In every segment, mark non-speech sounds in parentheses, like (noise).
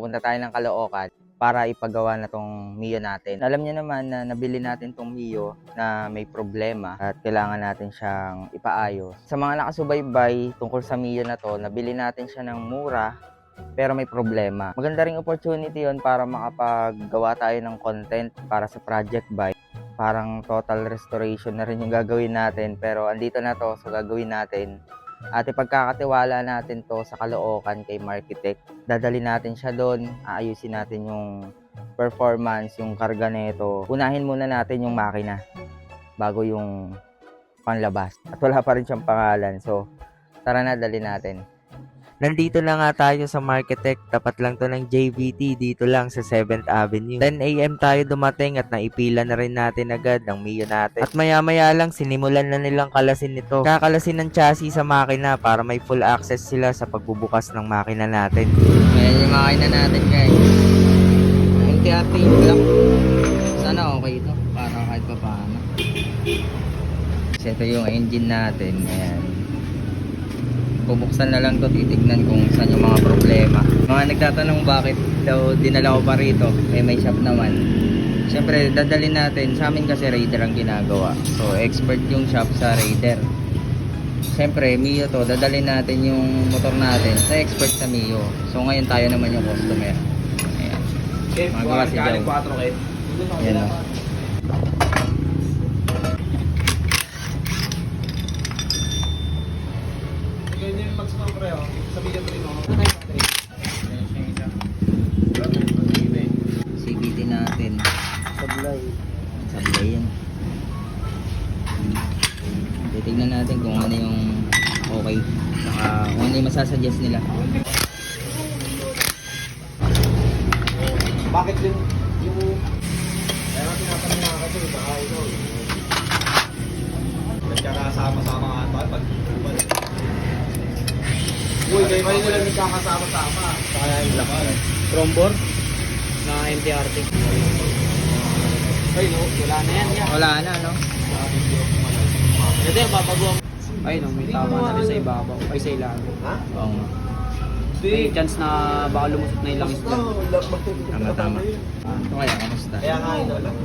pupunta tayo ng Caloocan para ipagawa na tong Mio natin. Alam niyo naman na nabili natin tong Mio na may problema at kailangan natin siyang ipaayos. Sa mga nakasubaybay tungkol sa Mio na to, nabili natin siya ng mura pero may problema. Maganda ring opportunity yon para makapaggawa tayo ng content para sa project bike. Parang total restoration na rin yung gagawin natin pero andito na to so gagawin natin at ipagkakatiwala natin to sa Caloocan kay Markitect. Dadali natin siya doon, aayusin natin yung performance, yung karga nito. Unahin muna natin yung makina bago yung panlabas. At wala pa rin siyang pangalan. So, tara na, dali natin. Nandito na nga tayo sa Marketech. Tapat lang to ng JVT dito lang sa 7th Avenue. 10am tayo dumating at naipila na rin natin agad ang Mio natin. At maya maya lang sinimulan na nilang kalasin ito. Kakalasin ng chassis sa makina para may full access sila sa pagbubukas ng makina natin. Ayan yung makina natin guys. MTRT lang. Sana okay ito. Para kahit pa paano. Kasi ito yung engine natin. Ayan bubuksan na lang to titignan kung saan yung mga problema. Mga nagtatanong bakit daw dinala ko pa rito? Eh may shop naman. Syempre dadalhin natin. Sa amin kasi Raider ang ginagawa. So expert yung shop sa Raider. Syempre Mio to. Dadalhin natin yung motor natin sa expert sa Mio. So ngayon tayo naman yung customer. Ayan. Magawa si Joe. 4K. yan o Max ng pre, oh. Sabihin mo rin. CVT natin Sablay. sablay yan titignan natin kung ano yung okay saka kung ano yung masasuggest nila Bakit din yung... Nga tinatanong nga kasi, baka ito. Nagkakasama-sama nga tayo pag Uy, kayo kayo nila nagkakasama-sama. Kaya yung laman. Trombor na MTRT. Ay, no, wala na yan. yan. wala na no Ito yung papagawa. Ay no, may tama na rin sa ibabaw. Ay sa ilalim. Ha? oo nga May chance na baka lumusot na yung langis dyan. Tama, tama. ito kaya kamusta Kaya nga ito lang.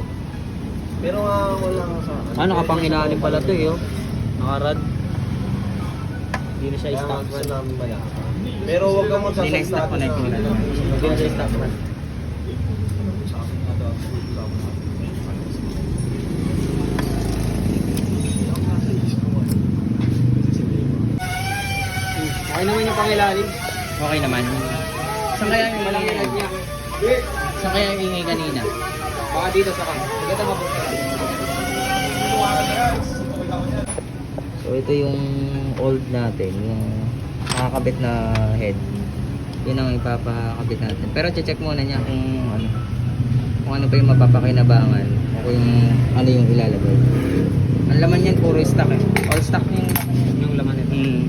Pero nga wala nga sa... Ano, nakapangilalim pala to eh. Oh. Nakarad. Hindi na siya namin malakas. Pero huwag ka mo Hindi na ko na naman. Hindi na siya stock rad. Okay naman yung pangilalim. okay naman saan kaya yung Walang ingay ilag niya. saan kaya yung ingay kanina Baka dito sa kan. Maganda mabuti. So ito yung old natin yung nakakabit na head. Yun ang ipapakabit natin. Pero check muna niya kung ano kung ano pa yung mapapakinabangan o kung yung ano yung ilalagay. Ang laman yan puro stock eh. All stock yung Yung laman nito. mm.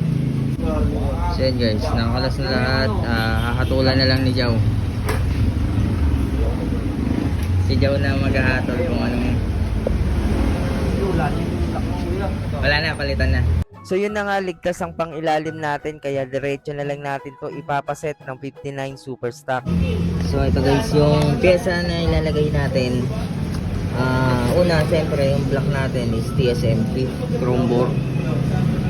so yan guys nakakalas na lahat. Ah, hahatulan na lang ni Jow si Jow na maghahatol kung anong Wala niya. Wala na, palitan na. So yun na nga, ligtas ang pangilalim natin kaya diretso na lang natin to ipapaset ng 59 super stock. So ito guys, yung pyesa na ilalagay natin. Ah, una, siyempre, yung block natin is TSMP chrome bore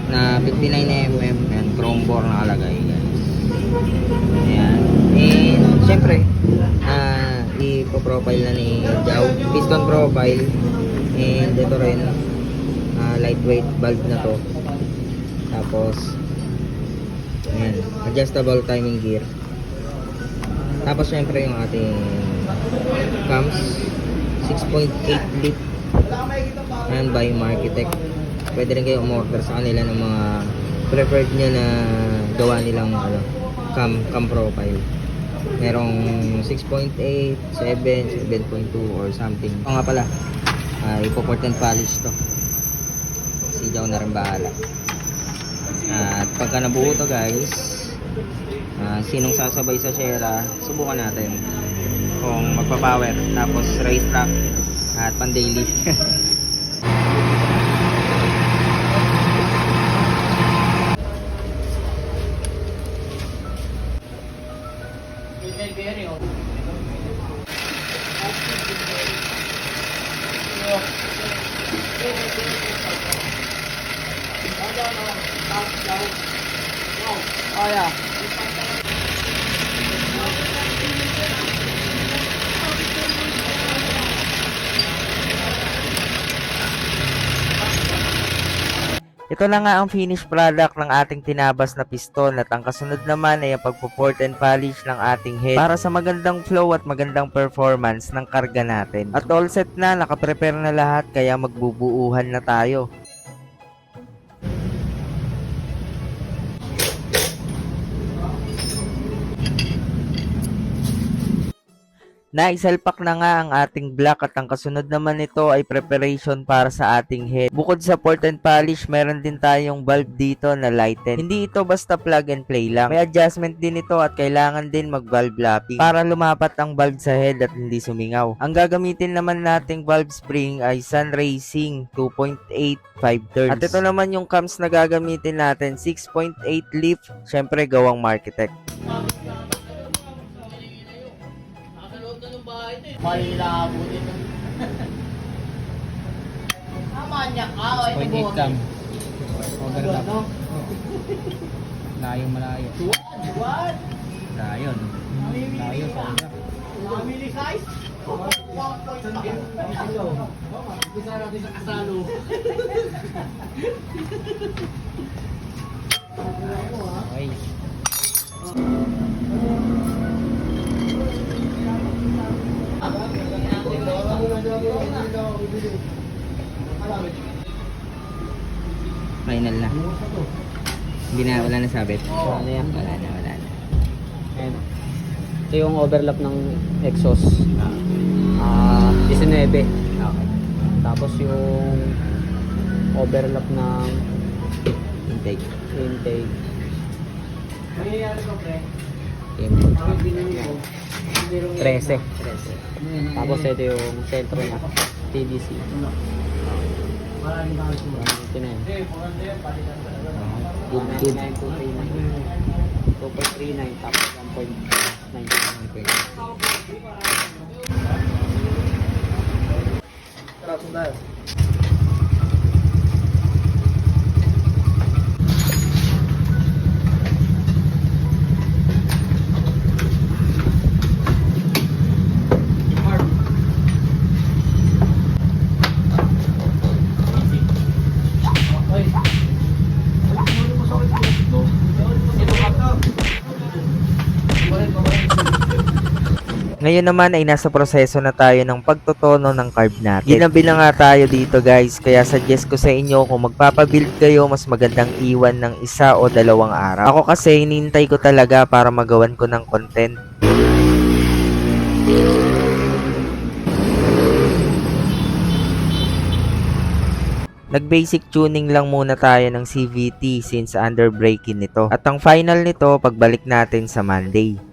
na 59mm and chrome bore nakalagay guys. Ayan. And siyempre, ah, ipo-profile na ni Jao. Piston profile. And ito rin, ah, lightweight valve na to. Tapos, ayan, adjustable timing gear. Tapos syempre yung ating cams 6.8 lit and by Markitect. Pwede rin kayo umorder sa kanila ng mga preferred nyo na gawa nilang ano, cam, cam profile. Merong 6.8, 7, 7.2 or something. O nga pala, uh, ipoport and polish to. Jow na rin bahala. At pagka nabuo to guys, ah, sinong sasabay sa Shera, subukan natin. Kung magpa-power, tapos race track, at pan-daily. (laughs) Ito na nga ang finished product ng ating tinabas na piston at ang kasunod naman ay ang pagpo-port and polish ng ating head para sa magandang flow at magandang performance ng karga natin. At all set na, nakaprepare na lahat kaya magbubuuhan na tayo. Naisalpak na nga ang ating block at ang kasunod naman nito ay preparation para sa ating head. Bukod sa port and polish, meron din tayong valve dito na lighten. Hindi ito basta plug and play lang. May adjustment din ito at kailangan din mag valve lapping para lumapat ang valve sa head at hindi sumingaw. Ang gagamitin naman nating valve spring ay Sun Racing 2.8 5 turns. At ito naman yung cams na gagamitin natin 6.8 leaf, syempre gawang Marketech. Malabo din. Tama niya ka. o, ito 0.8 buhok. cam. Overlap. Layo malayo. What? Layo. no? Layo sobra. Family size? 1.5. Umpisa natin sa kasalo. Final na. Hindi na, wala na sabit. Wala na yan. Wala na, wala na. Ayan. Ito yung overlap ng exhaust. Ah, 19. Okay. Tapos yung overlap ng Intake. intake. Input. 13. Tapos ito yung sentro niya. TDC. Ito na yun. Good, good. 2.39 tapos 1.9. Ngayon naman ay nasa proseso na tayo ng pagtotono ng carb natin. Ginabi na nga tayo dito guys, kaya suggest ko sa inyo kung magpapabuild kayo, mas magandang iwan ng isa o dalawang araw. Ako kasi hinintay ko talaga para magawan ko ng content. Nag-basic tuning lang muna tayo ng CVT since under braking nito. At ang final nito, pagbalik natin sa Monday.